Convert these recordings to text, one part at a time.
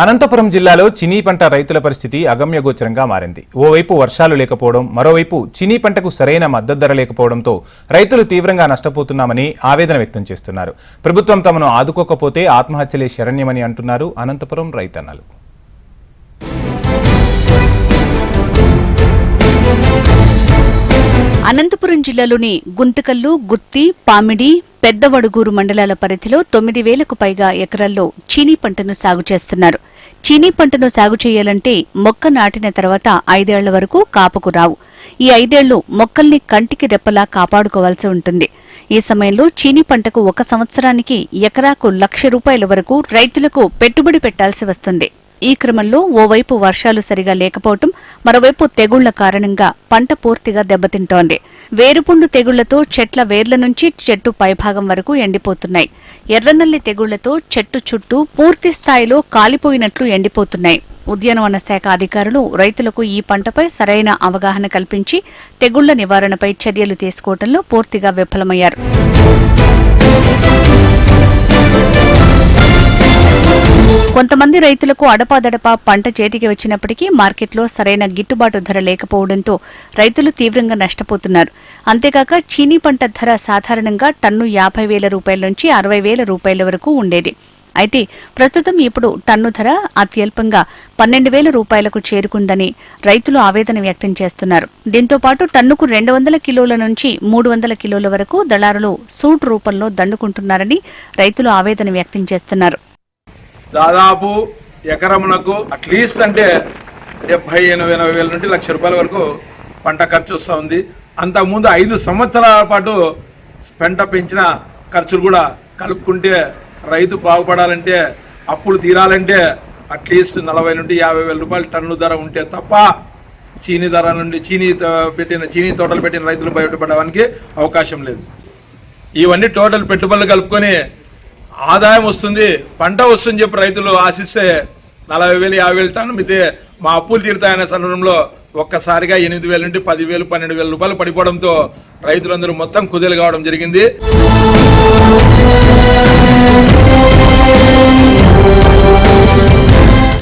అనంతపురం జిల్లాలో చినీ పంట రైతుల పరిస్థితి అగమ్యగోచరంగా మారింది. ఓవైపు వర్షాలు లేకపోవడం మరోవైపు చినీ పంటకు సరైన మద్దతు ధర లేకపోవడంతో రైతులు తీవ్రంగా నష్టపోతున్నామని ఆవేదన వ్యక్తం చేస్తున్నారు. ప్రభుత్వం తమను ఆదుకోకపోతే ఆత్మహత్యలే శరణ్యమని అంటున్నారు అనంతపురం రైతన్నలు. అనంతపురం జిల్లాలోని గుంతకల్లు గుత్తి పామిడి పెద్దవడుగూరు మండలాల పరిధిలో తొమ్మిది వేలకు పైగా ఎకరాల్లో చీనీ పంటను సాగు చేస్తున్నారు. చీనీ పంటను సాగు చేయాలంటే మొక్క నాటిన తర్వాత ఐదేళ్ళ వరకు కాపుకు రావు. ఈ ఐదేళ్ళు మొక్కల్ని కంటికి రెప్పలా కాపాడుకోవాల్సి ఉంటుంది. ఈ సమయంలో చీనీ పంటకు ఒక సంవత్సరానికి ఎకరాకు లక్ష రూపాయల వరకు రైతులకు పెట్టుబడి పెట్టాల్సి వస్తుంది. ఈ క్రమంలో ఓవైపు వర్షాలు సరిగా లేకపోవటం మరోవైపు తెగుళ్ళ కారణంగా పంట పూర్తిగా దెబ్బతింటోంది. వేరుపుండు తెగుళ్ళతో చెట్ల వేర్ల నుంచి చెట్టు పైభాగం వరకు ఎండిపోతున్నాయి. ఎర్రనల్లి తెగుళ్ళతో చెట్టు చుట్టూ పూర్తి స్థాయిలో కాలిపోయినట్లు ఎండిపోతున్నాయి. ఉద్యానవన శాఖ అధికారులు రైతులకు ఈ పంటపై సరైన అవగాహన కల్పించి తెగుళ్ళ నివారణపై చర్యలు తీసుకోవడంలో పూర్తిగా విఫలమయ్యారు. కొంతమంది రైతులకు అడపాదడపా పంట చేతికి వచ్చినప్పటికీ మార్కెట్లో సరైన గిట్టుబాటు ధర లేకపోవడంతో రైతులు తీవ్రంగా నష్టపోతున్నారు. అంతేకాక చీనీ పంట ధర సాధారణంగా టన్ను యాభై వేల రూపాయల నుంచి అరవై వేల రూపాయల వరకు ఉండేది. అయితే ప్రస్తుతం ఇప్పుడు టన్ను ధర అత్యల్పంగా పన్నెండు వేల రూపాయలకు చేరుకుందని రైతులు ఆవేదన వ్యక్తం చేస్తున్నారు. దీంతో పాటు టన్నుకు రెండు వందల కిలోల నుంచి మూడు వందల కిలోల వరకు దళారులు సూట్ రూపంలో దండుకుంటున్నారని రైతులు ఆవేదన వ్యక్తం చేస్తున్నారు. దాదాపు ఎకరమునకు అట్లీస్ట్ అంటే డెబ్బై ఎనభై ఎనభై వేల నుండి లక్ష రూపాయల వరకు పంట ఖర్చు వస్తూ ఉంది. అంతకుముందు ఐదు సంవత్సరాల పాటు పంట పెంచిన ఖర్చులు కూడా కలుపుకుంటే రైతు బాగుపడాలంటే అప్పులు తీరాలంటే అట్లీస్ట్ నలభై నుండి యాభై వేల రూపాయలు టన్ను ధర ఉంటే తప్ప చీనీ ధర నుండి చీనీ పెట్టిన చీనీ తోటలు పెట్టిన రైతులు బయటపడడానికి అవకాశం లేదు. ఇవన్నీ టోటల్ పెట్టుబడులు కలుపుకొని ఆదాయం వస్తుంది పంట వస్తుంది చెప్పి రైతులు ఆశిస్తే నలభై వేలు యాభై వేలు టన్ను మితే మా అప్పులు తీరుతాయనే సందర్భంలో ఒక్కసారిగా ఎనిమిది వేల నుండి పదివేలు పన్నెండు వేల రూపాయలు పడిపోవడంతో రైతులందరూ మొత్తం కుదేలు కావడం జరిగింది.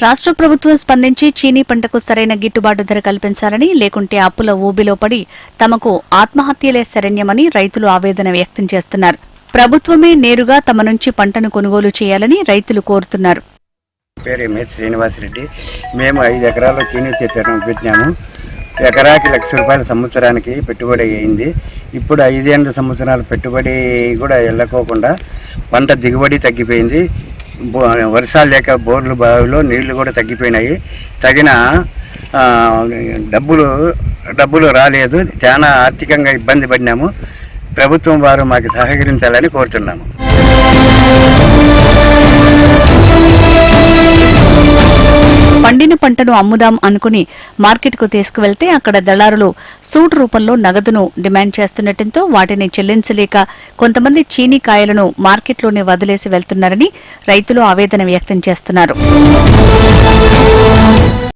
రాష్ట్ర ప్రభుత్వం స్పందించి చీనీ పంటకు సరైన గిట్టుబాటు ధర కల్పించాలని లేకుంటే అప్పుల ఊబిలో పడి తమకు ఆత్మహత్యలే శరణ్యమని రైతులు ఆవేదన వ్యక్తం చేస్తున్నారు. ప్రభుత్వమే నేరుగా తమ నుంచి పంటను కొనుగోలు చేయాలని రైతులు కోరుతున్నారు. పేరు ఎంఎస్ శ్రీనివాసరెడ్డి. మేము ఐదు ఎకరాల్లో చీనీ చెట్లను పెట్టినాము ఎకరాకి లక్ష రూపాయల సంవత్సరానికి పెట్టుబడి అయింది. ఇప్పుడు ఐదేళ్ళ సంవత్సరాలు పెట్టుబడి కూడా వెళ్ళకోకుండా పంట దిగుబడి తగ్గిపోయింది. బో- వర్షాలు లేక బోర్లు బావిలో నీళ్ళు కూడా తగ్గిపోయినాయి. తగిన డబ్బులు డబ్బులు రాలేదు. చాలా ఆర్థికంగా ఇబ్బంది పడినాము. ప్రభుత్వం వారు మాకు సహకరించాలని కోరుతున్నాము. పండిన పంటను అమ్ముదాం అనుకుని మార్కెట్కు తీసుకువెళ్తే అక్కడ దళారులు సూట్ రూపంలో నగదును డిమాండ్ చేస్తుండటంతో వాటిని చెల్లించలేక కొంతమంది చీనీ కాయలను మార్కెట్లోనే వదిలేసి వెళ్తున్నారని రైతులు ఆవేదన వ్యక్తం చేస్తున్నారు.